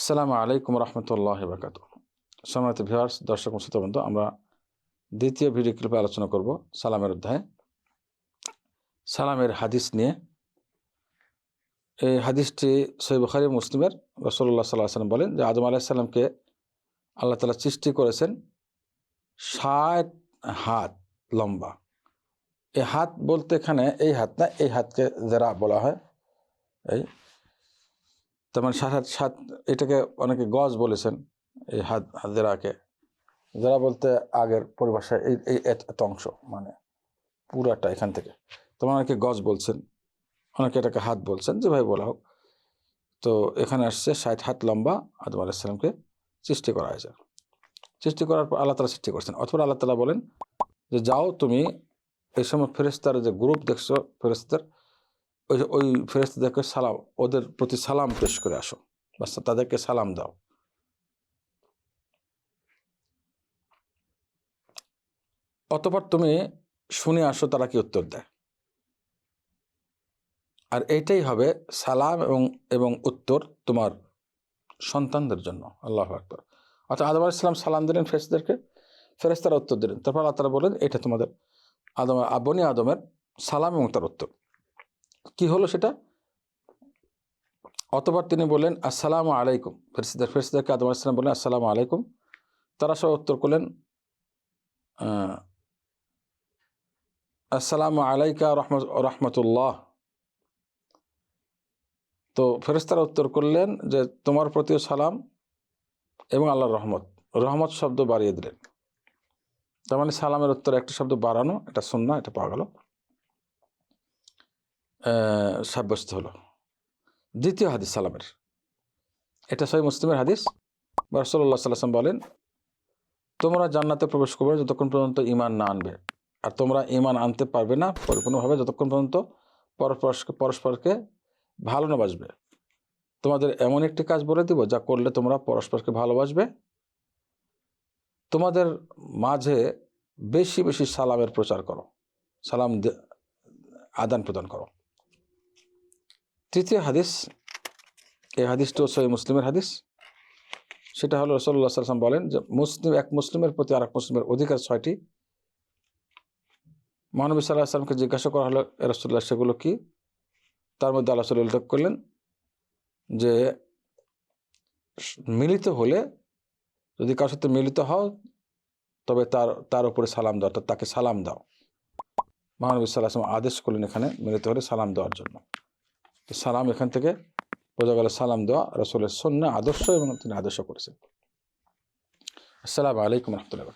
আসসালামু আলাইকুম রহমতুল্লাহ বরকাত সম্মানিত ভিউয়ার্স দর্শক শ্রোতা বন্ধু, আমরা দ্বিতীয় ভিডিও ক্লিপে আলোচনা করব সালামের অধ্যায়। সালামের হাদিস নিয়ে। এই হাদিসটি সৈব বুখারি মুসলিমের রসল্লাহ সাল্লাহ সাল্লাম বলেন যে আদম আলাহিসাল্লামকে আল্লাহ তালা সৃষ্টি করেছেন ষাট হাত লম্বা। এই হাত বলতে এখানে এই হাত না, এই হাতকে যারা বলা হয়। এই তার মানে সাত হাত, সাত, এটাকে অনেকে গজ বলেছেন, এই হাত হাজেরাকে যারা বলতে আগের পরিভাষায় এই এই এত অংশ মানে পুরাটা এখান থেকে। তোমার অনেকে গজ বলছেন, অনেকে এটাকে হাত বলছেন যেভাবে বলা হোক। তো এখানে আসছে ষাট হাত লম্বা, আদম আলাইসালামকে সৃষ্টি করা হয়েছে। সৃষ্টি করার পর আল্লাহ তালা সৃষ্টি করছেন। অথবা আল্লাহ তালা বলেন যে, যাও তুমি এই সময় ফেরেস্তার যে গ্রুপ দেখছ ফেরেস্তার ওই ওই ফেরেস্তাদেরকে সালাম, ওদের প্রতি সালাম পেশ করে আসো। বাস তাদেরকে সালাম দাও। অতপর তুমি শুনে আসো তারা কি উত্তর দেয়। আর এইটাই হবে সালাম এবং এবং উত্তর তোমার সন্তানদের জন্য, আল্লাহ আকবর। অর্থাৎ আদম আলাইসালাম সালাম দিলেন ফেরেস্তাদেরকে ফেরেস্তারা উত্তর দিলেন। তারপর আল্লাহ তারা বলেন এটা তোমাদের আদম আবনি আদমের সালাম এবং তার উত্তর। কি হলো সেটা? অতবার তিনি বললেন, আসসালামু আলাইকুম। ফেরসিদার ফেরসিদারকে আদম আসসালাম বললেন, আসসালামু আলাইকুম। তারা সব উত্তর করলেন আসসালামু আলাইকা রহমত রহমতুল্লাহ। তো ফেরেস্তারা উত্তর করলেন যে, তোমার প্রতিও সালাম এবং আল্লাহর রহমত। রহমত শব্দ বাড়িয়ে দিলেন। তার মানে সালামের উত্তর একটা শব্দ বাড়ানো, এটা সুন্না এটা পাওয়া গেল। সাব্যস্ত হলো। দ্বিতীয় হাদিস সালামের। এটা সহি মুসলিমের হাদিস। বা রসল্লাহ সাল্লাম বলেন, তোমরা জান্নাতে প্রবেশ করবে যতক্ষণ পর্যন্ত ইমান না আনবে। আর তোমরা ইমান আনতে পারবে না, পরিপূর্ণভাবে যতক্ষণ পর্যন্ত পরস্পরকে পরস্পরকে ভালো না বাসবে। তোমাদের এমন একটি কাজ বলে দিব, যা করলে তোমরা পরস্পরকে ভালোবাসবে। তোমাদের মাঝে বেশি বেশি সালামের প্রচার করো। সালাম আদান প্রদান করো। তৃতীয় হাদিস, এই হাদিসটিও সহি মুসলিমের হাদিস। সেটা হলো রসল্লা সাল্লাম বলেন যে, মুসলিম, এক মুসলিমের প্রতি আর এক মুসলিমের অধিকার ছয়টি। মহানবী সাল্লাহ আসলামকে জিজ্ঞাসা করা হলো, "এ রসুল্লাহ সেগুলো কি? তার মধ্যে আল্লাহ সাল্লাহ উল্লেখ করলেন যে, মিলিত হলে, যদি কারোর সাথে মিলিত হও, তবে তার তার উপরে সালাম দাও, অর্থাৎ তাকে সালাম দাও। মহানবী সাল্লাহ আসলাম আদেশ করলেন এখানে মিলিত হলে সালাম দেওয়ার জন্য। সালাম এখান থেকে বোঝা গেল সালাম দেওয়া রসুলের সন্না আদর্শ এবং তিনি আদর্শ করেছেন। আসসালামু আলাইকুম রহমতুল্লাহ